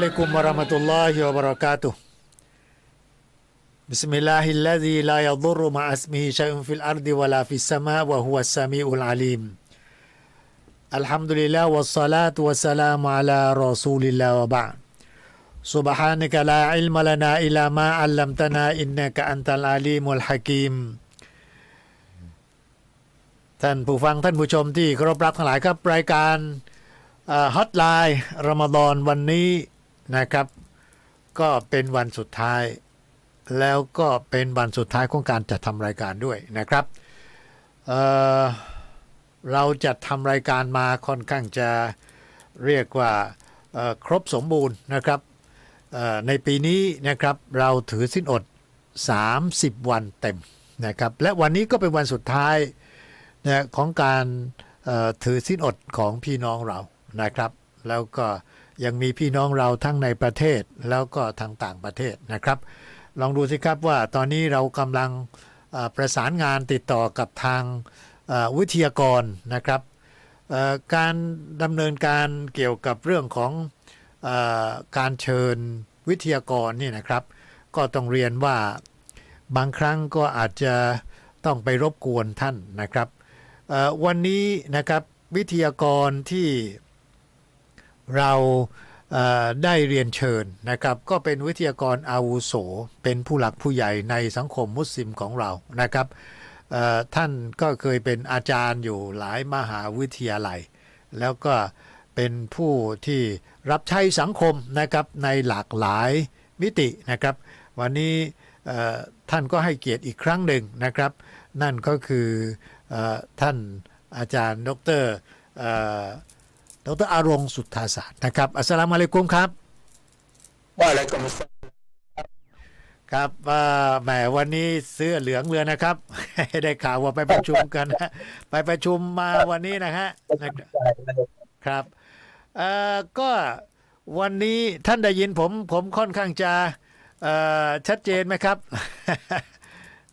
السلام عليكم ورحمة الله وبركاته بسم الله الذي لا يضر مع اسمه شيء في الأرض ولا في السماء وهو السميع العليم الحمد لله والصلاة والسلام على رسول الله وبعد سبحانك لا علم لنا إلا ما علمتنا إنك أنت العليم الحكيم ท่านผู้ฟังท่านผู้ชมที่เคารพรักทั้งหลายครับ รายการฮอตไลน์รอมฎอนวันนี้ นะครับ ก็เป็นวันสุดท้าย แล้วก็เป็นวันสุดท้ายของการจัดทำรายการด้วยนะครับเเราจัดทำรายการมาค่อนข้างจะเรียกว่าครบสมบูรณ์นะครับในปีนี้นะครับเราถือสิ้นอด 30 วันเต็มนะครับและวันนี้ก็เป็นวันสุดท้ายนะของการถือสิ้นอดของพี่น้องเรานะครับ แล้วก็ ยังมีพี่น้องเราทั้งในประเทศแล้วก็ทางต่างประเทศนะครับ ลองดูสิครับว่าตอนนี้เรากำลังประสานงานติดต่อกับทางวิทยากรนะครับการดำเนินการเกี่ยวกับเรื่องของอการเชิญวิทยากรนี่นะครับ ก็ต้องเรียนว่าบางครั้งก็อาจจะต้องไปรบกวนท่านนะครับวันนี้นะครับวิทยากรที่ เราได้เรียนเชิญนะครับ ก็เป็นวิทยากรอาวุโส เป็นผู้หลักผู้ใหญ่ในสังคมมุสลิมของเรานะครับท่านก็เคยเป็นอาจารย์อยู่หลายมหาวิทยาลัย แล้วก็เป็นผู้ที่รับใช้สังคมนะครับในหลากหลายมิตินะครับ วันนี้ท่านก็ให้เกียรติอีกครั้งหนึ่งนะครับ นั่นก็คืออท่านอาจารย์ ดร ดรอารงสุทธาศาสตร์นะครับ อัสสลามุอะลัยกุมครับว่าอะไรก็ไม่ทราบครับว่าแหมวันนี้เสื้อเหลืองเรือนะครับ ได้ข่าวว่าไปประชุมกันนะไปประชุมมาวันนี้นะฮะครับเอ่อก็วันนี้ท่านได้ยินผมผมค่อนข้างจะเอ่อชัดเจนไหมครับ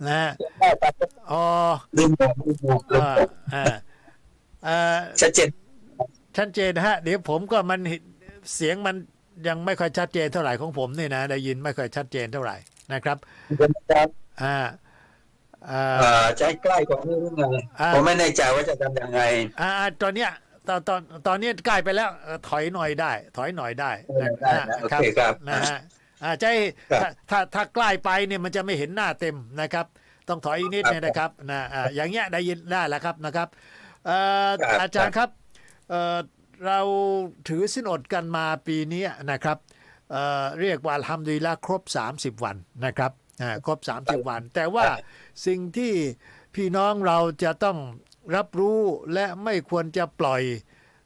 นะฮะอ๋อลืมบอกลืมบอกลืมอ่าบอกอ่าเอ่อชัดเจน ชัดเจนนะฮะเดี๋ยวผมก็มันเสียงมันยังไม่ค่อยชัดเจนเท่าไหร่ของผมนี่นะได้ยินไม่ค่อยชัดเจนเท่าไหร่นะครับครับอ่าอ่าเอ่อจะให้ใกล้กว่านี้หรือไงอ่าผมไม่แน่ใจว่าจะทำยังไง อ่า ตอนเนี้ยตอนตอนตอนนี้ใกล้ไปแล้วเอ่อถอยหน่อยได้ ถอยหน่อยได้นะได้นะโอเคครับนะฮะอ่าใช่ครับถ้าถ้าถ้าใกล้ไปเนี่ยมันจะไม่เห็นหน้าเต็มนะครับ ต้องถอยอีกนิดครับเนี่ยนะครับนะอ่าอย่างเงี้ยได้ยินได้แล้วครับนะครับเอ่อครับอาจารย์ครับ เอ่อเราถือสินอดกันมาปีนี้นะครับเอ่อเรียกว่าอัลฮัมดุลิลละห์ครบ 30 วันนะครับอ่าครบ 30 วัน แต่ว่าสิ่งที่พี่น้องเราจะต้องรับรู้และไม่ควรจะปล่อย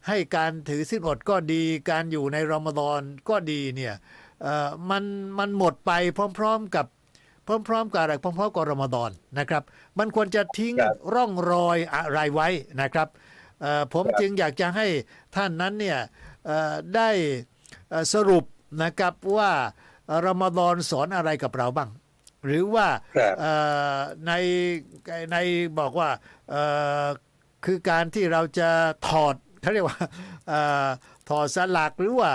ให้การถือสินอดก็ดี การอยู่ในรอมฎอนก็ดีเนี่ยเอ่อมันมันหมดไปพร้อมๆกับพร้อมๆกับอะไรพร้อมๆกับรอมฎอนนะครับ มันควรจะทิ้งครับร่องรอยอะไรไว้นะครับเอ่อ ผมครับจึงอยากจะให้ท่านนั้นเนี่ยเอ่อได้เอ่อสรุปนะครับว่ารอมฎอนสอนอะไรกับเราบ้าง หรือว่าครับเอ่อในในบอกว่าเอ่อคือการที่เราจะถอดเขาเรียกว่าเอ่อถอดสลักหรือว่า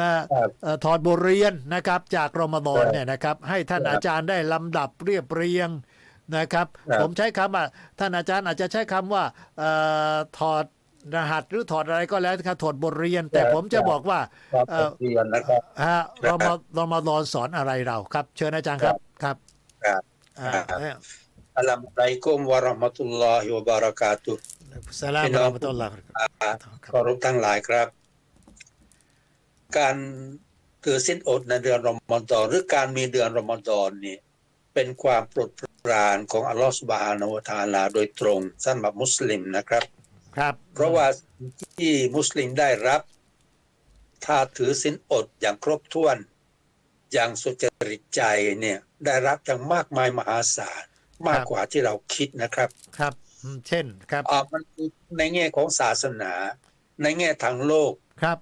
ละครับเอ่อถอดบทเรียนนะครับจากรอมฎอนครับเนี่ยนะครับ ให้ท่านครับอาจารย์ได้ลำดับเรียบเรียงนะครับครับ ผมใช้คำว่าท่านอาจารย์อาจจะใช้คำว่าเอ่อถอด รหัสหรือถอดอะไรก็แล้วนะครับถอดบทเรียน แต่ผมจะบอกว่าครับเอ่อเรียนนะครับ ฮะครัรบอมรอมฎอนสอนอะไรเราครับ เชิญอาจารย์ครับครับครับ อ่าครับเอ่ออัลลัมไลกุมวะเราะห์มะตุลลอฮิวะบารากาตุฮ์ สลามพี่น้อะองลัยมุตุลลอฮ์เคารพทั้งหลายครับ การถือสิ้นอดในเดือนรอมฎอนหรือการมีเดือนรอมฎอนนี่เป็นความโปรดปรานของอัลลอฮฺสุบฮานะฮูวะตะอาลาโดยตรงสำหรับมุสลิมนะครับ ครับ เพราะว่าที่มุสลิมได้รับ ถ้าถือสินอดอย่างครบถ้วน อย่างสุจริตใจเนี่ยได้รับอย่างมากมายมหาศาลมากกว่าที่เราคิดนะครับครับอืมเช่นครับอ่ามันคือในแง่ของศาสนา ในแง่ทางโลกครับ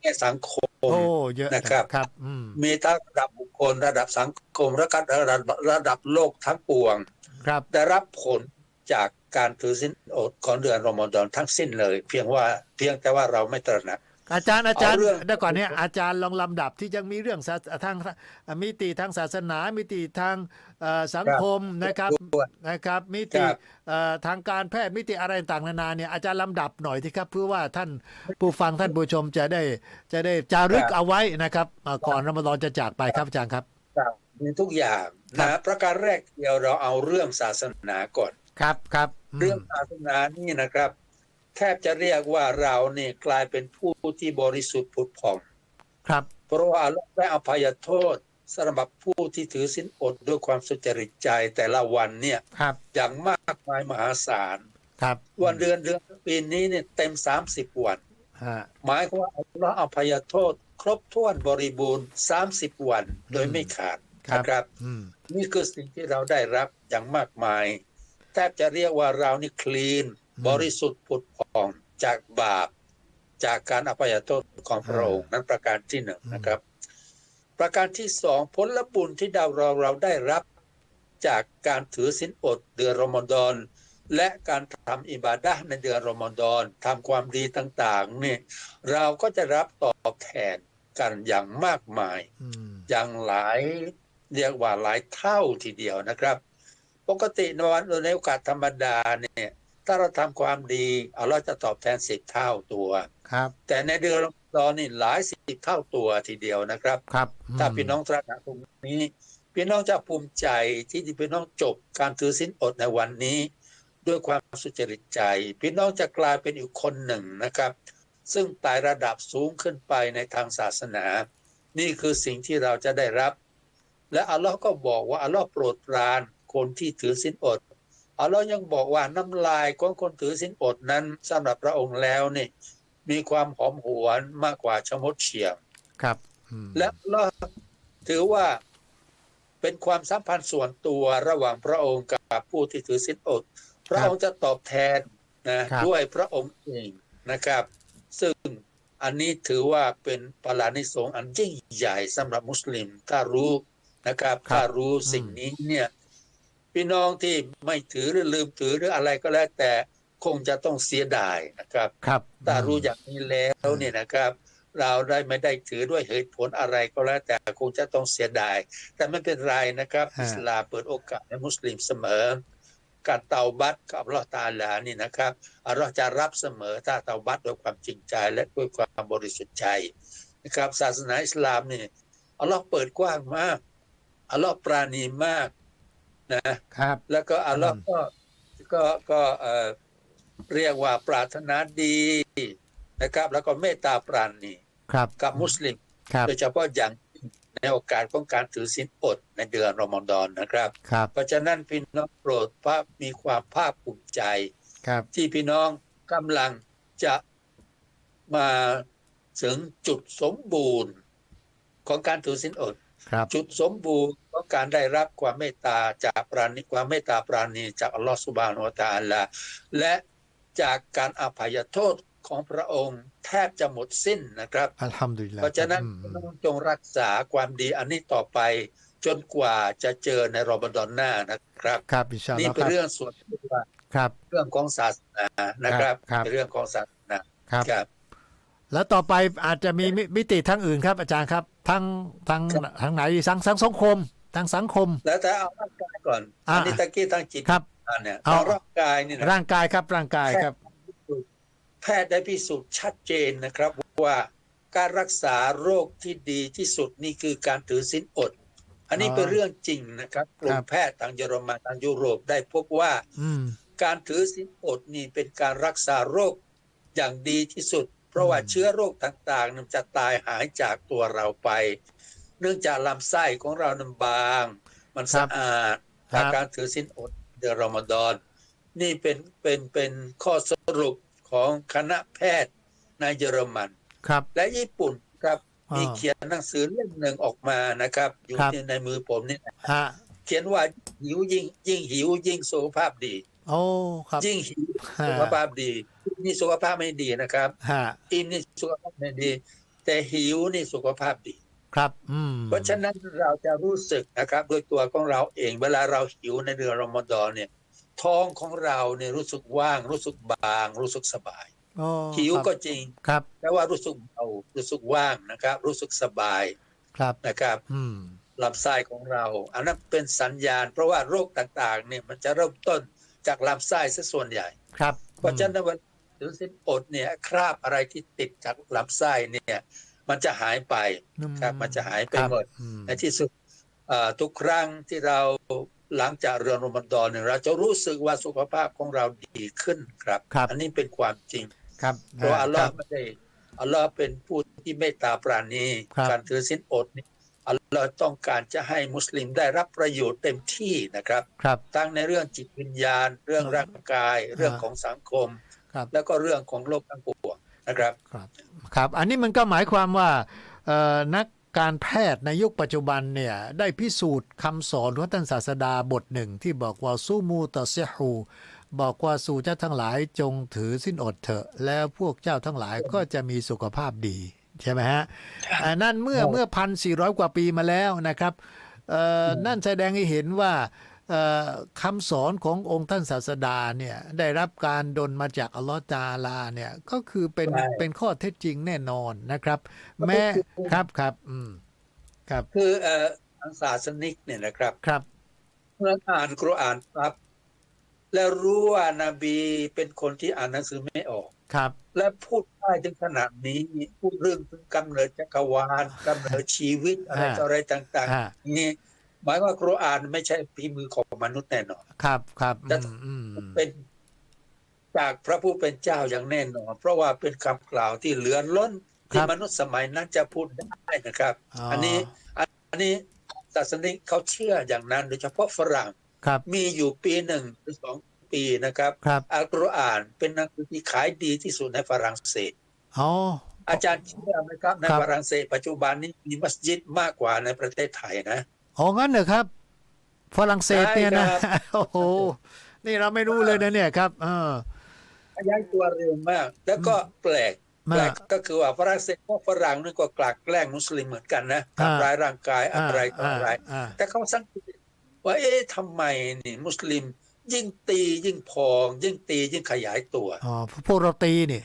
แง่สังคมโอ้เยอะนะครับครับอืมมีทั้งระดับบุคคลระดับสังคมและก็ระดับระดับโลกทั้งปวง ครับ ได้รับผลจาก การถือสินอดของเดือนรอมฎอนทั้งสิ้นเลย เพียงว่าเพียงแต่ว่าเราไม่ตระหนักอาจารย์อาจารย์เอาเรื่องเดี๋ยวก่อนเนี่ยอาจารย์ลองลำดับที่ยังมีเรื่องศาสทางมิติทางศาสนา มิติทางเอ่อสังคมนะครับนะครับ มิติครับเอ่อทางการแพทย์มิติอะไรต่างๆนานาเนี่ยอาจารย์ลำดับหน่อยที่ครับ เพื่อว่าท่านผู้ฟังท่านผู้ชมจะได้จะได้จารึกเอาไว้นะครับเอ่อก่อนรอมฎอนจะจากไปครับอาจารย์ครับครับมีทุกอย่างครันะบประการแรกเดียวเราเอาเรื่องศาสนาก่อน ครับครับมเรื่องศาสนานี่นะครับ แทบจะเรียกว่าเราเนี่ยกลายเป็นผู้ที่บริสุทธิ์ผุดผ่องครับ เพราะว่าอัลเลาะห์ได้อภัยโทษสำหรับผู้ที่ถือศีลอดด้วยความสุจริตใจแต่ละวันเนี่ยครับอย่างมากมายมหาศาลครับ วันเดือนเดือนปีนี้เนี่ยเต็ม30วันฮะหมายความว่าอัลเลาะห์อภัยโทษ ครบถ้วนบริบูรณ์30วันโดยไม่ขาดนะครับอืมนี่คือสิ่งที่เราได้รับอย่างมากมาย แทบจะเรียกว่าเรานี่คลีนอืมบริสุทธิ์ผุดผ่องจากบาป จากการอภัยโทษของพระองค์นั้นประการที่หนึ่งอืมนะครับ ประการที่สองผลบุญที่เราเราเราได้รับจากการถือศีลอดเดือนรอมฎอนและการทำอิบาดะห์ในเดือนรอมฎอนทำความดีต่างๆนี่เราก็จะรับตอบแทนกันอย่างมากมายอืมอย่างหลายเรียกว่าหลายเท่าทีเดียวนะครับ ปกติในวันในโอกาสธรรมดาเนี่ย ถ้าเราทำความดีอัลเลาะห์จะตอบแทนสิบเท่าตัวครับ แต่ในเดือนรอมฎอนนี่หลายสิบเท่าตัวทีเดียวนะครับครับ ถ้าพี่น้องตระหนักตรงนี้ พี่น้องจะภูมิใจที่พี่น้องจบการถือศีลอดในวันนี้ ด้วยความสุจริตใจ พี่น้องจะกลายเป็นอีกคนหนึ่งนะครับ ซึ่งไต่ระดับสูงขึ้นไปในทางศาสนา นี่คือสิ่งที่เราจะได้รับ และอัลลอฮ์ก็บอกว่าอัลลอฮ์โปรดปราน คนที่ถือศีลอดอัลลอฮ์ยังบอกว่าน้ำลายของคนถือศีลอดนั้นสำหรับพระองค์แล้วนี่มีความหอมหวนมากกว่าชะมดเฉียงครับอืมและอัลลอฮ์ถือว่าเป็นความสัมพันธ์ส่วนตัวระหว่างพระองค์กับผู้ที่ถือศีลอด พระองค์จะตอบแทนนะครับด้วยพระองค์เองนะครับ ซึ่งอันนี้ถือว่าเป็นปาลานิสงส์อันยิ่งใหญ่สำหรับมุสลิมถ้ารู้นะครับครับถ้ารู้สิ่งนี้เนี่ย พี่น้องที่ไม่ถือหรือลืมถือหรืออะไรก็แล้วแต่คงจะต้องเสียดายนะครับครับถ้ารู้อย่างนี้แล้วเนี่ยนะครับ เราได้ไม่ได้ถือด้วยเหตุผลอะไรก็แล้วแต่คงจะต้องเสียดาย แต่ไม่เป็นไรนะครับอิสลามเปิดโอกาสให้มุสลิมเสมอการเตาบัตกับอัลลอฮ์ตาอาลานี่นะครับอัลลอฮ์จะรับเสมอถ้าเตาบัตด้วยความจริงใจและด้วยความบริสุทธิ์ใจนะครับ ศาสนาอิสลามนี่อัลลอฮ์เปิดกว้างมากอัลลอฮ์ปราณีมาก นะครับ แล้วก็อัลลอฮ์อืมก็ก็ก็เอ่อเรียกว่าปรารถนาดีนะครับ แล้วก็เมตตาปราณีครับ กับมุสลิมครับ โดยเฉพาะอย่างยิ่งในโอกาสของการถือศีลอดในเดือนรอมฎอนนะครับ ครับ เพราะฉะนั้นพี่น้องโปรดภาพมีความภาคภูมิใจ ครับ ที่พี่น้องกำลังจะมาถึงจุดสมบูรณ์ของการถือศีลอด ครับ จุดสมบูรณ์ ของการได้รับความเมตตาจากปราณีความเมตตาปราณีจากอัลลอฮฺสุบานวะตะอาลาและจากการอภัยโทษของพระองค์แทบจะหมดสิ้นนะครับอัลฮัมดุลิลลาห์เพราะฉะนั้นอืมต้องจงรักษาความดีอันนี้ต่อไปจนกว่าจะเจอในรอมฎอนหน้านะครับครับอินชาอัลนี่ลอฮ์เป็นครับเรื่องส่วนตัวครับเรื่องของศาสนานะครับครับเป็นเรื่องของศาสนาครับครับแล้วต่อไปอาจจะมีมิมิติทางอื่นครับ อาจารย์ครับทางทางครับทางไหนทางทางสังคม ทางสังคม แล้วถ้าเอาร่างกายก่อนอ่าอันนี้ตะกี้ทางจิตครับเนี่ยเอาทางร่างกายนี่นะร่างกายครับร่างกายครับ แพทย์ได้พิสูจน์ชัดเจนนะครับว่าการรักษาโรคที่ดีที่สุดนี่คือการถือศีลอด อันนี้อ๋อเป็นเรื่องจริงนะครับกลุ่คมรับแพทย์ทางเยอรมันทางยุโรปได้พบว่าอืมการถือศีลอดนี่เป็นการรักษาโรคอย่างดีที่สุด เพราะว่าอืมเชื้อโรคต่างๆนั้นจะตายหายจากตัวเราไป เนื่องจากลำไส้ของเรานั้นบาง มันสะอาดครัจากบการถือศีลอดเดือนรอมฎอน นี่เป็นเป็นเป็นข้อสรุปของคณะแพทย์ในเยอรมันครับ และญี่ปุ่นครับอ่ามีมีเขียนหนังสือเล่มหนึ่งออกมานะครับ อยู่ครับที่ในมือผมนี่นะฮะเขียนว่าหิวยิ่งยิ่งหิวยิ่งสุขภาพดีโอ้ครับยิ่งหิวฮะสุขภาพดีนี่สุขภาพไม่ดีนะครับฮะอิ่มนี่สุขภาพไม่ดี แต่หิวนี่สุขภาพดี ครับอืมเพราะฉะนั้นเราจะรู้สึกนะครับด้วยตัวของเราเองเวลาเราหิวในเดือนรอมฎอนเนี่ย ท้องของเราเนี่ยรู้สึกว่าง รู้สึกบาง รู้สึกสบายโอ๋อหิวครับก็จริงครับแต่ว่ารู้สึกเบารู้สึกว่างนะครับ รู้สึกสบายครับนะครับ อืมลำไส้ของเรา อันนั้นเป็นสัญญาณ เพราะว่าโรคต่างๆ เนี่ยมันจะเริ่มต้นจากลำไส้ซะส่วนใหญ่ ครับ เพราะฉะนั้นวันถึงสิ้นอดเนี่ยคราบอะไรที่ติดจากลำไส้เนี่ย มันจะหายไปอืครับ มันจะหายไปครับหมดอืมในที่สุดเอ่อทุกครั้งที่เราหลังจากเรือนรอมฎอนเนี่ยเราจะรู้สึกว่าสุขภาพของเราดีขึ้นครับครับอันนี้เป็นความจริงครับเพราะว่าอัลลอคฮ์รับไม่ได้อัลลอฮ์เป็นผู้ที่เมตตาปราณีครับการถือศีลอดนี่อัลลอฮ์ต้องการจะให้มุสลิมได้รับประโยชน์เต็มที่นะครับครับทั้งในเรื่องจิตวิญญาณ เรื่องร่างกาย เรื่องของสังคมครับแล้วก็เรื่องของโลกทั้งปวงนะครับ ครับครับ อันนี้มันก็หมายความว่าเอ่อนักการแพทย์ในยุคปัจจุบันเนี่ย ได้พิสูจน์คำสอนของท่านศาสดาบทหนึ่ง ที่บอกว่าสู้มูต่อเซฮูบอกว่าสู่เจ้าทั้งหลายจงถือสิ้นอดเถอะ แล้วพวกเจ้าทั้งหลายก็จะมีสุขภาพดี ใช่ไหมฮะอ่านั่นเมื่อเมื่อพันสี่ร้อยกว่าปีมาแล้วนะครับเอ่อนั่นแสดงให้เห็นว่าเอ่อ คำสอนขององค์ท่านศาสดาเนี่ยได้รับการดลมาจากอัลลอฮฺตาอาลาเนี่ยก็คือเป็นใช่เป็นข้อเท็จจริงแน่นอนนะครับ แม้ก็คือครับครับอืมครับ คือเอ่อทางศาสนิกเนี่ยนะครับครับเมื่ออ่านกุรอานปั๊บแล้วรู้ว่านาบีเป็นคนที่อ่านหนังสือไม่ออกครับ และพูดได้ถึงขนาดนี้พูดเรื่องถึงกำเนิดจักรวาลกำเนิดชีวิตอะไรอ่าต่ออะไรต่างอ่าๆนี่ หมายว่ากุรอานไม่ใช่ฝีมือของมนุษย์แน่นอน ครับครับแต่อืมอืมเป็นจากพระผู้เป็นเจ้าอย่างแน่นอน เพราะว่าเป็นคำกล่าวที่เหลือล้นที่มนุษย์สมัยนั้นจะพูดได้นะครับ อันนี้อันนี้ศาสนิกเขาเชื่ออย่างนั้น โดยเฉพาะฝรั่งครับมีอยู่ปีหนึ่งหรือสองปีนะครับครับอัลกุรอานเป็นหนังสือที่ขายดีที่สุดในฝรั่งเศสอ๋ออาจารย์เชื่อไหมครับในครับฝรั่งเศสปัจจุบันนี้มีมัสยิดมากกว่าในประเทศไทยนะ อ๋องั้นเหรอครับ ฝรั่งเศสเนี่ยนะใช่ครับโอ้โห นี่เราไม่รู้เลยนะเนี่ยครับ เออขยายตัวเร็วมาก แล้วก็แปลกมากแปลกก็คือว่าฝรั่งเศสพวกฝรั่งนี่ก็กลากแกล้งมุสลิมเหมือนกันนะทำร้ายร่างกายอะไรต่ออะไรอ่าแต่เขาสังเกตว่าเอ๊ะทำไมนี่มุสลิม ยิ่งตียิ่งพอง ยิ่งตียิ่งขยายตัวอ๋อพวกเราตีนี่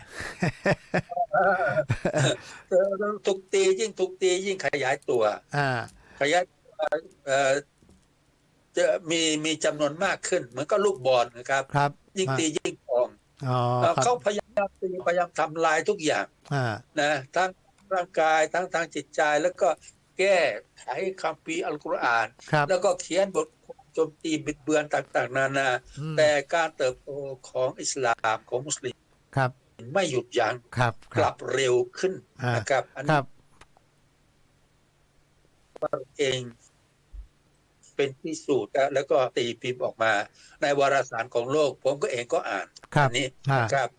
เออถูกตียิ่งถูกตียิ่งขยายตัวอ่าขยายตัวเอ่อ จะมีมีจำนวนมากขึ้น เหมือนก็ลูกบอลนะครับ ครับ ยิ่งตียิ่งพองอ๋อเอ่อครัเขาบพยายามตีพยายามทำลายทุกอย่างอ่านะทั้งร่างกายทั้งทางจิตใจแล้วก็แก้ไขคัมภีร์อัลกุรอานครับแล้วก็เขียนบทความโจมตีบิดเบือนต่างๆ นานาอืมแต่การเติบโตของอิสลามของมุสลิมครับ ไม่หยุดยัง้งครับคกรัลับบเร็วขึ้นอ่านนะครับอันคนี้รับเอง เป็นพิสูจน์แล้วแล้วก็ตีพิมพ์ออกมา ในวารสารของโลก ผมก็เองก็อ่านครับอันนี้อ่านะครับ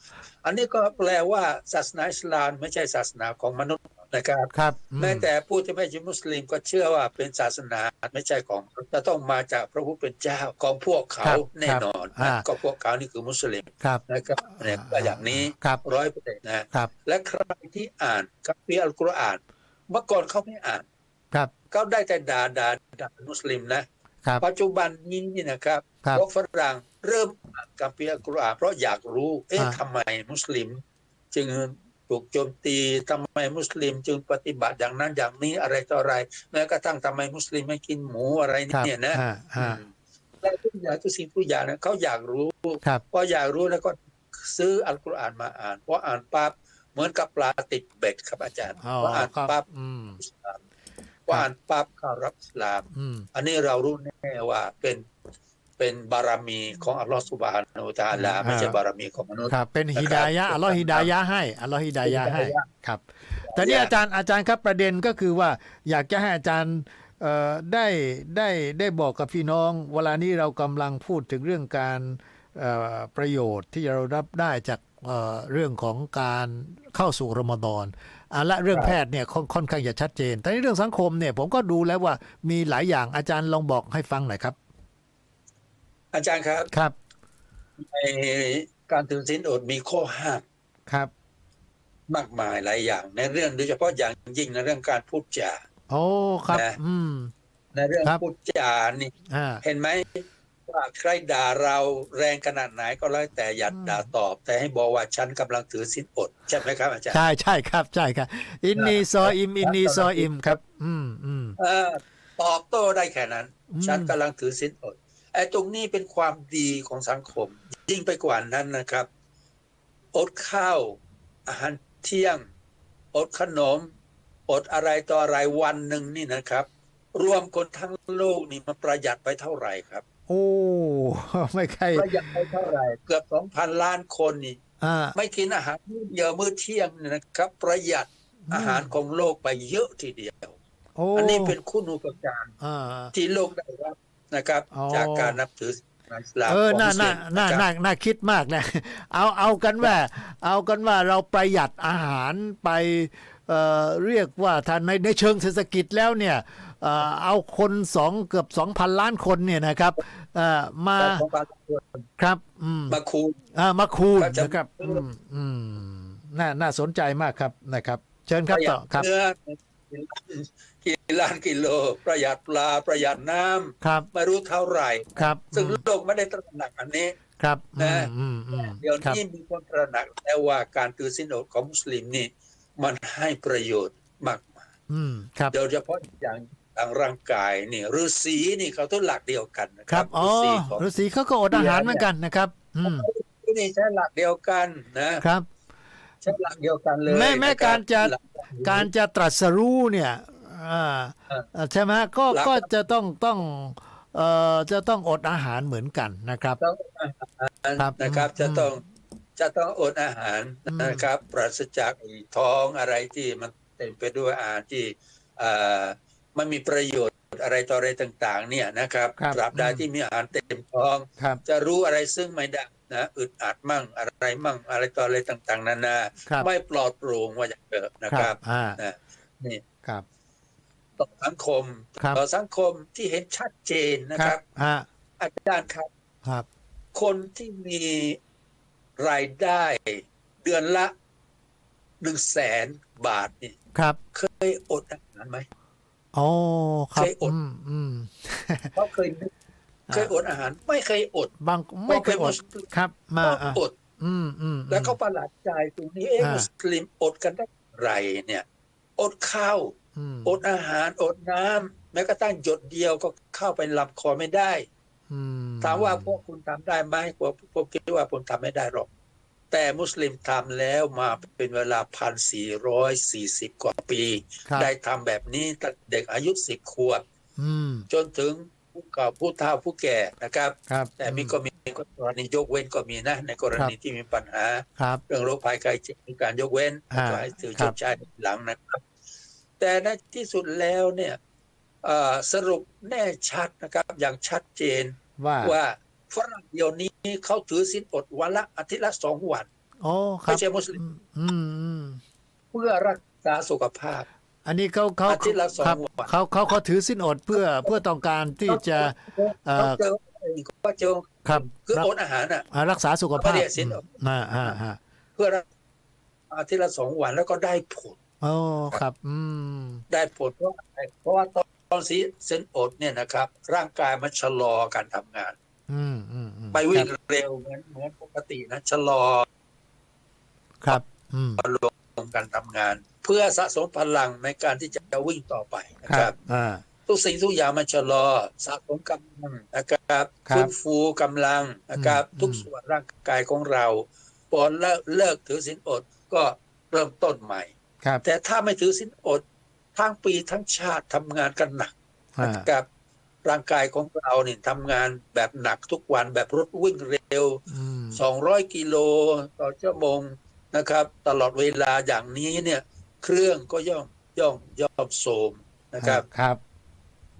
อันนี้ก็แปลว่าศาสนาอิสลามไม่ใช่ศาสนาของมนุษย์นะครับครับอืแม้แต่ผู้ที่ไม่ใช่มุสลิมก็เชื่อว่าเป็นศาสนาไม่ใช่ของจะต้องมาจากพระผู้เป็นเจ้าของพวกเขาครับแน่นอนครับนะอ่าก็พวกเขานี่คือมุสลิมครับนะครับเนี่ยก็อย่างนี้ครับร้อยเปอร์เซ็นต์นะครับและใครที่อ่านคัมภีร์อัลกุรอานเมื่อก่อนเขาไม่อ่าน ครับเขาได้แต่ด่าด่าด่ามุสลิมนะครับปัจจุบันนี้นี่นะครับครับพวกฝรั่งเริ่มอ่านคัมภีร์อัลกุรอานเพราะอยากรู้ เอ๊ะอ่าทำไมมุสลิม จึงถูกโจมตีทำไมมุสลิม จึงปฏิบัติอย่างนั้นอย่างนี้อะไรต่ออะไรแม้กระทั่งทำไมมุสลิมไม่กินหมูอะไรครับเนี่ยนะอ่าอ่าและทุกอย่างทุกสิ่งทุกอย่างนะเขาอยากรู้ครับพออยากรู้แล้วก็ซื้ออัลกุรอานมาอ่านพออ่านปั๊บเหมือนกับปลาติดเบ็ดครับอาจารย์อ๋อพออ่านครับปั๊บ อืมอิสลามพออ่านปั๊บเข้ารับอิสลามอืมอันนี้เรารู้แน่ว่าเป็นเป็นบารมีของอัลลอฮฺสุบฮานาอูตะอาลาอ่าไม่ใช่บารมีของมนุษย์ครับเป็นฮิดายะห์อัลลอฮ์ฮิดายะห์ให้อัลลอฮ์ฮิดายะห์ให้ฮิดายะห์ครับ แต่นี่อาจารย์อาจารย์ครับประเด็นก็คือว่าอยากจะให้อาจารย์เอ่อได้ได้ได้บอกกับพี่น้อง เวลานี้เรากำลังพูดถึงเรื่องการเอ่อประโยชน์ที่เรารับได้จากเอ่อเรื่องของการเข้าสู่รอมฎอน อะและเรื่องครับแพทย์เนี่ยค่อนค่อนข้างจะชัดเจน แต่ในเรื่องสังคมเนี่ย ผมก็ดูแล้วว่ามีหลายอย่างอาจารย์ลองบอกให้ฟังหน่อยครับ อาจารย์ครับครับในการถือศีลอดมีข้อห้ามครับ มากมายหลายอย่าง ในเรื่องโดยเฉพาะอย่างยิ่งในเรื่องการพูดจาโอ้ครับนะอืมในเรื่องครับพูดจานี่อ่าเห็นไหม ว่าใครด่าเราแรงขนาดไหนก็แล้วแต่อย่าอืมด่าตอบ แต่ให้บอกว่าฉันกำลังถือศีลอดใช่ไหมครับอาจารย์ใช่ใช่ครับใช่ครับอินนีซออิมอินนีซออิมครับ อืมอืมเออตอบโต้ได้แค่นั้นอืมฉันกำลังถือศีลอดไอ้ตรงนี้เป็นความดีของสังคม ยิ่งไปกว่านั้นนะครับอดข้าวอาหารเที่ยงอดขนมอดอะไรต่ออะไรวันหนึ่งนี่นะครับ รวมคนทั้งโลกนี่มันประหยัดไปเท่าไหร่ครับ โอ้ไม่ใครประหยัดไปเท่าไหร่เกือบสองพันล้านคนนี่อ่าไม่กินอาหารมื้อเดียวมื้อเที่ยงเนี่ยนะครับ ประหยัดอาหารของโลกไปเยอะทีเดียวโอ้อันนี้เป็นคุณูปการอ่าที่โลกได้รับนะครับอ๋อจากการนับถือศาสนาอิสลามเออของน่ามุสลิน่ามน่านะครับน่าน่าคิดมากนะ เอาเอากันว่า เอากันว่าเราประหยัดอาหารไปเอ่อเรียกว่าถ้าในในเชิงเศรษฐกิจแล้วเนี่ย เอ่อเอาคนสองเกือบสองพันล้านคนเนี่ยนะครับเอ่อมาแต่ของบางคนครับอืมมาคูณอ่ามาคูณก็จะนะครับอืมอืมน่าน่าสนใจมากครับนะครับ เชิญครับประหยัต่อดครับเนื้อกี่ล้านกิโล ประหยัดปลาประหยัดน้ำครับไม่รู้เท่าไหร่ครับ ซึ่งอืมโลกไม่ได้ตระหนักอันนี้ครับอืนะมอืมอืมเดี๋ยวครับนี้มีคนตระหนักแล้วว่าการถือศีลอดของมุสลิมนี่ มันให้ประโยชน์มากมายอืมครับโดยเฉพาะอย่าง ทางร่างกายนี่ฤาษีนี่เขาต้องหลักเดียวกันนะคครัรับบอ๋อฤาษีของฤาษีเขาก็อดอาหารเหมือนกันนะครับอืมนี่ใช้หลักเดียวกันนะครับใช้หลักเดียวกันเลยแม้แม้นคบการจะหลัการจะตรัสรู้เนี่ยอ่าเอออ่าใช่ไหมก็หลักก็จะต้องต้องเอ่อจะต้องอดอาหารเหมือนกันนะครับต้องอาหารครับนะครับอืมจะต้องจะต้องอดอาหารอืมนะครับ ปราศจากไอ้ท้องอะไรที่มันเต็มไปด้วยอาหารที่อ่า มันมีประโยชน์อะไรต่ออะไรต่าง ๆ เนี่ยนะครับครับตราบใดอืมที่มีอาหารเต็มท้องครับจะรู้อะไรซึ่งไม่ได้นะอึดอัดมั่งอะไรมั่งอะไรต่ออะไรต่าง ๆ นานาครับไม่ปลอดโปร่งว่าอย่างเดิมนะคครัรับบอ่านะนี่ครับต่อสังคมครับต่อสังคมที่เห็นชัดเจนนะคครัรับบอ่าอาจารย์ครับครับ คนที่มีรายได้เดือนละหนึ่งแสนบาทนี่ครับ เคยอดอาหารไหม โอ้ครับเคยอดอืมอืมเขาเคยนึกเคยอดอาหาร ไม่เคยอด บางไม่เคยอดพราะเป็นมุสลิมครับมาก็อ่าอด อืมอืมแล้วเขาประหลาดใจตรงนี้เอ๊ะอ่ามุมุสลิมอดกันได้อย่างไรเนี่ย อดข้าวอืมอดอาหารอดน้ำแม้กระทั่งหยดเดียวก็เข้าไปลำคอไม่ได้อืมถามว่าพวกคุณทำได้ไหมผมผมคิดว่าผมทำไม่ได้หรอก แต่มุสลิมทำแล้วมาเป็นเวลาพันสี่ร้อยสี่สิบกว่าปี ครับ ได้ทำแบบนี้ตั้งแต่เด็กอายุสิบขวบ อืม จนถึงผู้เก่าผู้เฒ่าผู้แก่นะครับ ครับแต่มีก็มีกรณียกเว้นก็มีนะ ในกรณีที่มีปัญหา ครับ เรื่องโรคภัยไข้เจ็บมีการยกเว้นอ่าก็ให้ถือครัชบดใช้หลังนะครับ แต่ในที่สุดแล้วเนี่ยเอ่อสรุปแน่ชัดนะครับ อย่างชัดเจนว่าว่า ฝรั่งเดี๋ยวนี้เขาถือศีลอดวันละอาทิตย์ละสองวันโอ้ครัไม่บใช่มุสลิมอืมอืมเพื่อรักษาสุขภาพ อันนี้เขาเขาอาทิตย์ละสองครับวันเขาเขาเขาถือสิ้นอดเพื่อเพื่อต้องการที่จะเอ่อเขาเจอเขาเจอครับคือรักอดอาหารอะอ่ารักษาสุขไม่ภาพได้สิ้นอดอืมอ่าอ่าอ่าเพื่อรักอาทิตย์ละสองวันแล้วก็ได้ผลโอ้ครับ อืม ได้ผลเพราะอะไรเพราะว่าตอนตอนสีเส้นอดเนี่ยนะครับ ร่างกายมันชะลอการทำงานอืมอืมอืม ไปวิ่งครับเร็วเหมือนเหมือนปกตินะชะลอครับ อืมลงการทำงาน เพื่อสะสมพลังในการที่จะวิ่งต่อไปนะคครัรับบอ่าทุกสิ่งทุกอย่างมันชะลอสะสมกำลังนะครับครับฟื้นฟูกำลังนะครับอืมทุกส่วนร่างกายของเราพอเลิกเลิกถือสินอดก็เริ่มต้นใหม่ครับแต่ถ้าไม่ถือสินอดทั้งปีทั้งชาติทำงานกันหนักอ่านะครับ ร่างกายของเราเนี่ยทำงานแบบหนักทุกวันแบบรถวิ่งเร็วอืม200 กิโลต่อชั่วโมงนะครับ ตลอดเวลาอย่างนี้เนี่ย เครื่องก็ย่อมย่อมย่อมโทรมนะครับครับ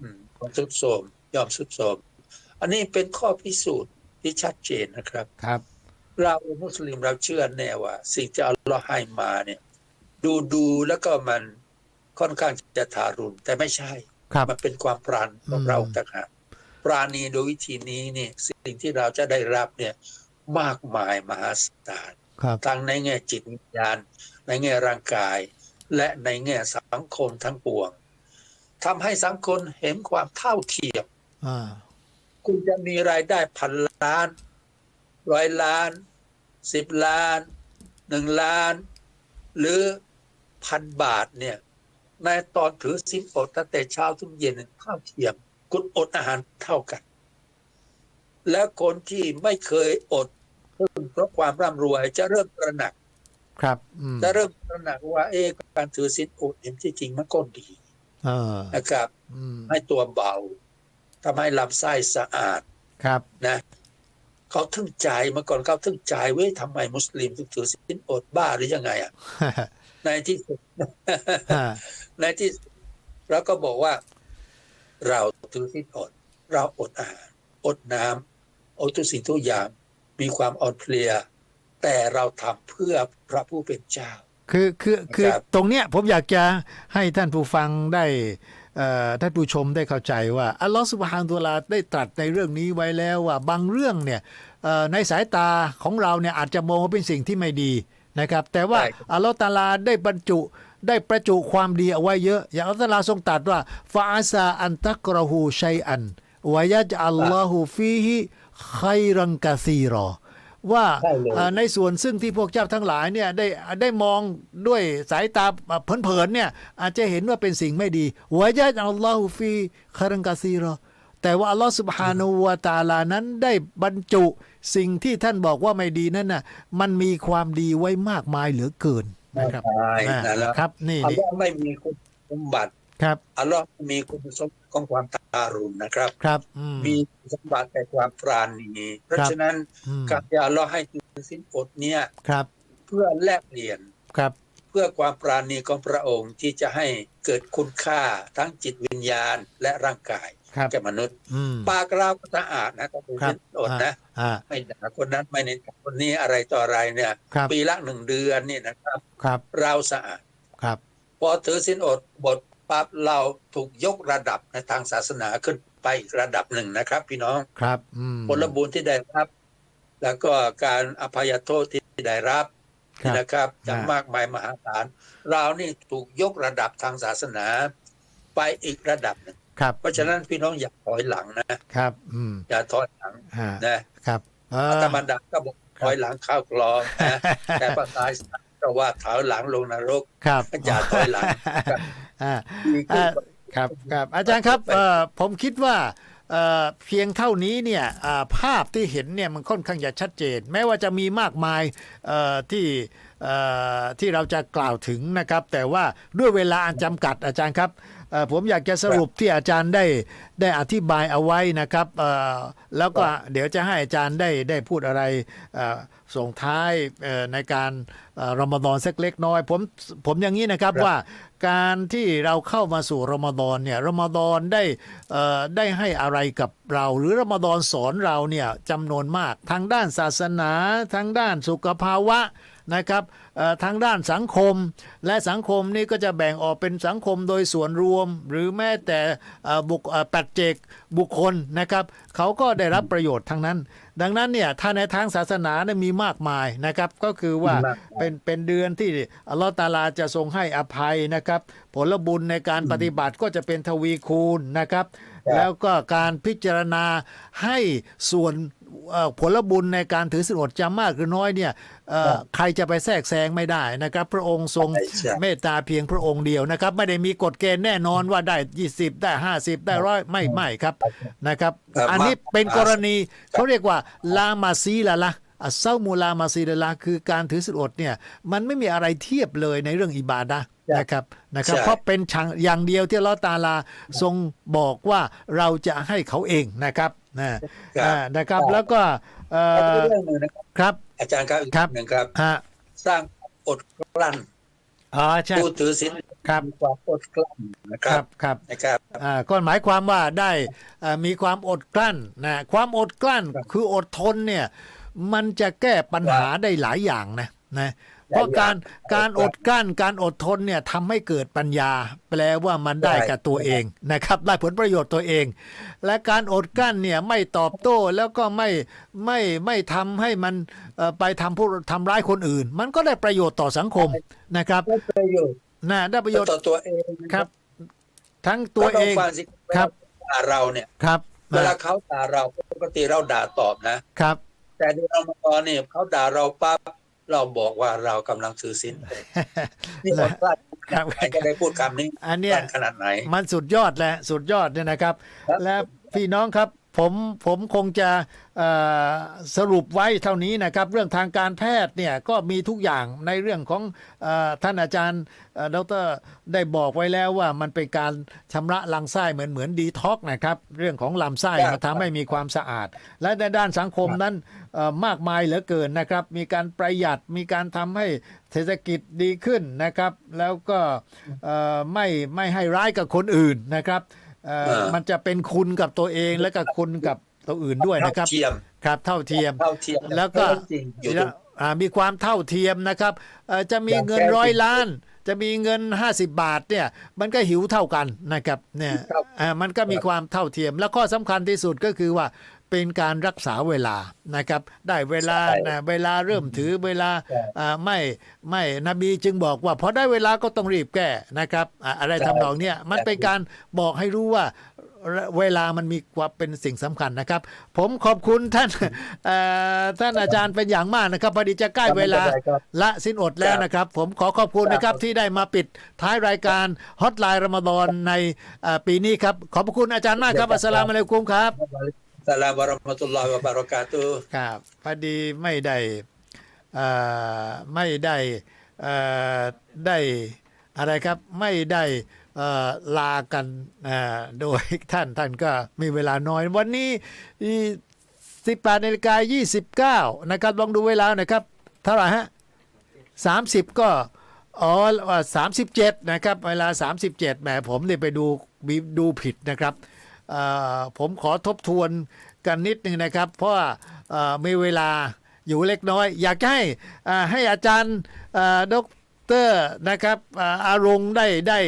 อืมย่อมสุดโทรมย่อมสุดโทรมอันนี้เป็นข้อพิสูจน์ที่ชัดเจนนะครับครับ เรามุสลิมเราเชื่อแน่ว่า สิ่งที่อัลลอฮ์ให้มาเนี่ย ดูดูแล้วก็มันค่อนข้างจะทารุณแต่ไม่ใช่ครับ มันเป็นความปราณของอืมเราต่างหากปราณีโดยวิธีนี้นี่สิ่งที่เราจะได้รับเนี่ยมากมายมหาศาลครับทั้งในแง่จิตวิญญาณ ในแง่ร่างกาย และในแง่สังคมทั้งปวงทำให้สังคมเห็นความเท่าเทียมอ่าคุณจะมีรายได้พันล้านร้อยล้านสิบล้านหนึ่งล้าน หรือพันบาทเนี่ย ในตอนถือสินอดตั้งแต่เช้าถึงเย็นเท่าเทียมคุณอดอาหารเท่ากัน แล้วคนที่ไม่เคยอดเพราะความร่ำรวยจะเริ่มตระหนัก ครับอืมจะเริ่มตระหนักว่าเอ๊ะการถือสินอดเอ็มที่จริงมันก็ดีเออนะครับอืมให้ตัวเบาทำให้ลำไส้สะอาดครับนะเขาทึ่งใจเมื่อก่อนเขาทึ่งใจเว้ยทำไมมุสลิมถึงถือสินอดบ้าหรือยังไงอะ ในที่สุดอ่าในที่สุดเราก็บอกว่า เราถือสินอด เราอดอาหารอดน้ำอดทุกสิ่งทุกอย่างมีความอ่อนเพลีย แต่เราทำเพื่อพระผู้เป็นเจ้า คือคือคือครับตรงเนี้ยผมอยากจะให้ท่านผู้ฟังได้เอ่อท่านผู้ชมได้เข้าใจว่าอัลลอฮฺสุบฮานตุวะตะอาลาได้ตรัสในเรื่องนี้ไว้แล้วว่าบางเรื่องเนี่ยเอ่อในสายตาของเราเนี่ยอาจจะมองว่าเป็นสิ่งที่ไม่ดี นะครับ แต่ว่าใช่ครับอัลลอฮฺตะอาลาได้บรรจุได้ประจุความดีเอาไว้เยอะ อย่างอัลลอฮฺตะอาลาทรงตรัสว่าฟาอาซาอันตักรหูชัยอันวายะจอัลลอฮุฟีฮิไครังกะซีรอว่าใช่เลยเอ่อในส่วนซึ่งที่พวกเจ้าทั้งหลายเนี่ยได้ได้มองด้วยสายตาเผินๆเนี่ยอาจจะเห็นว่าเป็นสิ่งไม่ดีวะยะอัลลอฮุฟีคารังกาซีรอ แต่ว่าอัลลอฮฺสุบฮานาอูวะตะอาลานั้นได้บรรจุสิ่งที่ท่านบอกว่าไม่ดีนั่นน่ะมันมีความดีไว้มากมายเหลือเกินนะครับใช่อ่านั่นแหละครับ นี่อัลนี่ลอฮ์ไม่มีคุณสมบัติครับอัลลอฮ์มีคุณสมบัติของความตารุณนะครับครับอืมมีสมบัติแต่ความปราณีเพราะครับฉะนั้นอืมการที่อัลลอฮ์ให้ถือสินอดเนี่ยครับ เพื่อแลกเปลี่ยนครับ เพื่อความปราณีของพระองค์ที่จะให้เกิดคุณค่าทั้งจิตวิญญาณและร่างกายครับ แก่มนุษย์อืมปากเราก็สะอาดนะก็ถือครับสินอดนะอ่าไม่ด่าคนนั้นไม่ในด่าคนนี้อะไรต่ออะไรเนี่ยครับปีละหนึ่งเดือนนี่นะครับครับเราสะอาดครับ พอถือสินอดบทปั๊บเราถูกยกระดับในทางศาสนาขึ้นไปอีกระดับหนึ่งนะครับ พี่น้องครับอืมผลบุญที่ได้รับ แล้วก็การอภัยโทษที่ได้รับครับนะครับจะอ่ามมากมายมหาศาลเรานี่ถูกยกระดับทางศาสนา ไปอีกระดับหนึ่ง ครับ เพราะฉะนั้นพี่น้องอย่าถอยหลังนะครับ อืมอย่าถอยหลังอ่านะครับอ่าธรรมดาก็บอกถอยหลังเข้ากลองนะแต่ภาษาอิสลามก็ว่าถอยหลังลงนรกครับอย่าถอยหลังครับอ่าดีขึ้นอ่าครับครับอาจารย์ครับเอ่อผมคิดว่าเอ่อเพียงเท่านี้เนี่ยอ่าภาพที่เห็นเนี่ยมันค่อนข้างจะชัดเจน แม้ว่าจะมีมากมายเอ่อที่เอ่อที่เราจะกล่าวถึงนะครับ แต่ว่าด้วยเวลาอันจำกัดอาจารย์ครับเอ่อ ผมอยากจะสรุปที่อาจารย์ได้ได้อธิบายเอาไว้นะครับเอ่อแล้วก็เดี๋ยวจะให้อาจารย์ได้ได้พูดอะไรเอ่อส่งท้ายเอ่อในการเอ่อรอมฎอนสักเล็กน้อย ผมผมอย่างนี้นะครับครับว่าการที่เราเข้ามาสู่รอมฎอนเนี่ยรอมฎอนได้เอ่อได้ให้อะไรกับเรา หรือรอมฎอนสอนเราเนี่ยจำนวนมากทางด้านศาสนาทางด้านสุขภาวะ นะครับเอ่อทางด้านสังคม และสังคมนี่ก็จะแบ่งออกเป็นสังคมโดยส่วนรวม หรือแม้แต่เอ่อบุคเอ่อปัจเจกบุคคลนะครับเขาก็ได้รับประโยชน์ทั้งนั้น ดังนั้นเนี่ยถ้าในทางศาสนาเนี่ยมีมากมายนะครับ ก็คือว่ามีมากมายเป็นเป็นเดือนที่อัลลอฮฺตาลาจะทรงให้อภัยนะครับ ผลบุญในการปฏิบัติก็จะเป็นทวีคูณนะครับครับแล้วก็การพิจารณาให้ส่วนเอ่อ ผลบุญในการถือสินอดจะมากหรือน้อยเนี่ยเอ่อใครจะไปแทรกแซงไม่ได้นะครับ พระองค์ทรงใช่ใช่เมตตาเพียงพระองค์เดียวนะครับ ไม่ได้มีกฎเกณฑ์แน่นอนว่าได้ 20 ได้ 50 ได้ร้อยไม่ไม่ครับนะครับครับอันนี้มากเป็นกรณีเขาเรียกว่าลามาซีละละอัสเซามูลามาซีละละคือการถือสินอดเนี่ยมันไม่มีอะไรเทียบเลยในเรื่องอิบาดะห์ใช่นะครับนะครับใช่เพราะเป็นชังอย่างเดียวที่อัลลอฮฺตาลาทรงบอกว่าเราจะให้เขาเองนะครับ นะครับอ่านะครับครับ แล้วก็เอ่แล้วก็อเรื่องหนึ่งนะครับครับ อาจารย์ครับอีกครับหนึ่งครับฮะสร้างอดกลั้นอ๋อใช่ผู้ถือศีลครับมีความอดกลั้นนะคครัรับบครับนะครับอ่าก็หมายความว่าได้อ่ามีความอดกลั้นนะความอดกลั้นครับคืออดทนเนี่ย มันจะแก้ปัญหาได้หลายอย่างนะนะ เพราะการการอดกลั้นการอดทนเนี่ยทำให้เกิดปัญญา แปลว่ามันได้ใช่กับตัวเองนะครับ ได้ผลประโยชน์ตัวเอง และการอดกลั้นเนี่ยไม่ตอบโต้แล้วก็ไม่ไม่ไม่ทำให้มันเอ่อไปทำผู้ทำร้ายคนอื่น มันก็ได้ประโยชน์ต่อสังคมนะครับได้ประโยชน์นะได้ประโยชน์ต่อตัวเองครับ ทั้งตัวเองก็ต้ฟังสิครับว่าเราเนี่ยครับเวลาเขาด่าเราปกติเราด่าตอบนะครับ แต่ในรอมฎอนเนี่ยเขาด่าเราปั๊บ เราบอกว่าเรากำลังถือศีลอดนี่คนพลาดครับใครก็ได้พูดคำนี้อันเนี้ยพลาดขนาดไหน มันสุดยอดแหละสุดยอดเนี่ยนะครับครับและพี่น้องครับผมผมคงจะเอ่อสรุปไว้เท่านี้นะครับ เรื่องทางการแพทย์เนี่ยก็มีทุกอย่างในเรื่องของเออท่านอาจารย์เอ่อดรได้บอกไว้แล้วว่ามันเป็นการชำระลำไส้เหมือนเหมือนดีท็อกนะครับ เรื่องของลำไส้ครับมันทำให้มีความสะอาด และในด้านสังคมนั้นเอ่อ มากมายเหลือเกินนะครับ มีการประหยัดมีการทำให้เศรษฐกิจดีขึ้นนะครับ แล้วก็เอ่อไม่ไม่ให้ร้ายกับคนอื่นนะครับเอ่อเออมันจะเป็นคุณกับตัวเองและกับคุณกับตัวอื่นด้วยนะครับเท่าเทียมครับเท่าเทียมเท่าเทียมแล้วก็จริงอยู่ตรงอ่ามีความเท่าเทียมนะครับเอ่อจะมีเงินอย่างแท้ร้อยจริงล้าน จะมีเงิน 50 บาทเนี่ยมันก็หิวเท่ากันนะครับเนี่ยครับอ่ามันก็มีความเท่าเทียม แล้วข้อสำคัญที่สุดก็คือว่า เป็นการรักษาเวลานะครับ ได้เวลาใช่นะเวลาเริ่มถือเวลาใช่อ่าไม่ไม่นบีจึงบอกว่าพอได้เวลาก็ต้องรีบแก้นะครับอ่าอะไรใช่ทำนองเนี้ยมันเป็นการบอกให้รู้ว่าเวลามันมีความเป็นสิ่งสำคัญนะครับ ผมขอบคุณท่านเอ่อท่านอาจารย์เป็นอย่างมากนะครับพอดีจะใกล้เวลาครับละสิ้นอดแล้วนะครับ ผมขอขอบคุณนะครับที่ได้มาปิดท้ายรายการฮอตไลน์รอมฎอนในเอ่อปีนี้ครับ ขอบพระคุณอาจารย์มากครับอัสสลามุอะลัยกุมครับ สลามวะรมตุลลอฮ์วะบารอกาตุครับพอดีไม่ได้ไม่ได้ได้อะไรครับไม่ได้ลากันโดยท่านท่านก็มีเวลาน้อย วันนี้ 18นาฬิกา29 นะครับ ลองดูเวลานะครับ เท่าไหร่ฮะ 30 ก็อ๋อสามสิบเจ็ดนะครับ เวลา 37แหมผมเนี่ยไปดูบีดูผิดนะครับ ผมขอทบทวนกันนิดนึงนะครับ เพราะว่าเอ่อมีเวลาอยู่เล็กน้อย อยากจะให้อ่าให้อาจารย์เอ่อดรนะครับอ่าอารงค์ได้ได้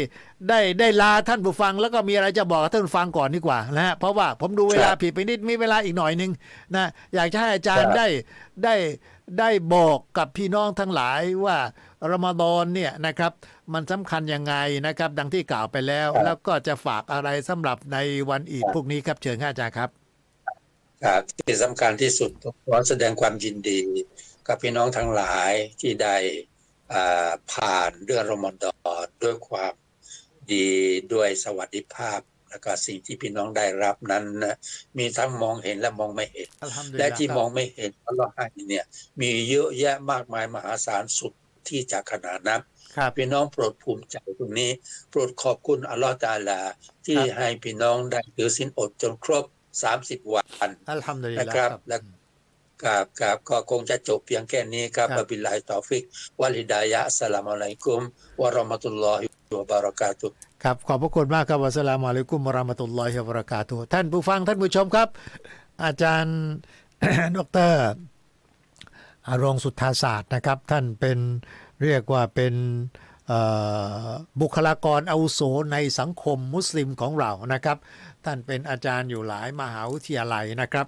ได้ได้ลาท่านผู้ฟัง แล้วก็มีอะไรจะบอกกับท่านผู้ฟังก่อนดีกว่านะฮะเพราะว่าผมดูเวลาผิดไปนิดมีเวลาอีกหน่อยหนึงนะอยากจะให้อาจารย์ได้ได้ได้บอกกับพี่น้องทั้งหลายว่ารอมฎอนเนี่ยนะครับ มันสำคัญยังไงนะครับ ดังที่กล่าวไปแล้ว แล้วก็จะฝากอะไรสำหรับในวันอีดพวกนี้ครับเชิญครับอาจารย์ครับครับที่สำคัญที่สุดขอแสดงความยินดี กับพี่น้องทั้งหลายที่ได้อ่าผ่านเดือนรอมฎอนด้วยความดีด้วยสวัสดิภาพ แล้วก็สิ่งที่พี่น้องได้รับนั้นนะมีทั้งมองเห็นและมองไม่เห็นอัลฮัมดุลิลและลาห์ที่ครับมองไม่เห็นอัลลอฮ์ให้เนี่ย มีเยอะแยะมากมายมหาศาลสุดที่จะขนาดนับครับ พี่น้องโปรดภูมิใจตรงนี้ โปรดขอบคุณอัลลอฮ์ตาอาลา ที่ครับให้พี่น้องได้ถือสินอดจนครบ30วันอัลฮัมดุลิลนะลาห์ครับครับและกับกับก็คงจะจบเพียงแค่นี้ครับครับบิลลาฮิตอฟิกวัลฮิดายะอัสสลามุอะลัยกุมวะเราะมะตุลลอฮิวะบารอกาตุฮ์ครับขอบพระคุณมากครับวัสสลามุอะลัยกุมวะเราะมะตุลลอฮิวะบะเราะกาตุฮ์ท่านผู้ฟังท่านผู้ชมครับ อาจารย์ดอกเตอรอารองสุทธาศาสตร์นะครับ ท่านเป็น เรียกว่าเป็นบุคลากรอาวุโสในสังคมมุสลิมของเรานะครับ ท่านเป็นอาจารย์อยู่หลายมหาวิทยาลัยนะครับ